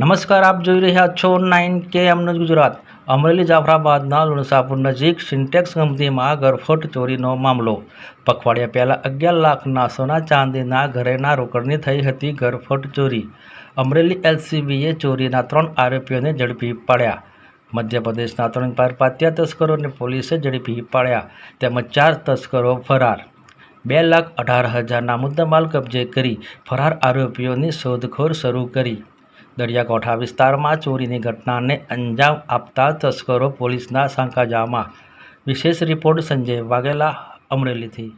નમસ્કાર, આપ જોઈ રહ્યા છો નાઇન કે એમનું ગુજરાત. અમરેલી, જાફરાબાદના લુણસાપુર નજીક સિન્ટેક્સ કંપનીમાં ગરફોટ ચોરીનો મામલો. પખવાડિયા પહેલાં અગિયાર લાખના સોના ચાંદીના ઘરેના રોકડની થઈ હતી ગરફોટ ચોરી. અમરેલી એલસીબીએ ચોરીના ત્રણ આરોપીઓને ઝડપી પાડ્યા. મધ્યપ્રદેશના ત્રણ પારપાત્યા તસ્કરોને પોલીસે ઝડપી પાડ્યા, તેમજ ચાર તસ્કરો ફરાર. બે લાખ અઢાર હજારના મુદ્દામાલ કબજે કરી ફરાર આરોપીઓની શોધખોળ શરૂ કરી. દરિયાકાંઠા વિસ્તારમાં ચોરીની ઘટનાને અંજામ આપતા તસ્કરો પોલીસના સાંકાજામાં વિશેષ રિપોર્ટ સંજય વાઘેલા અમરેલીથી.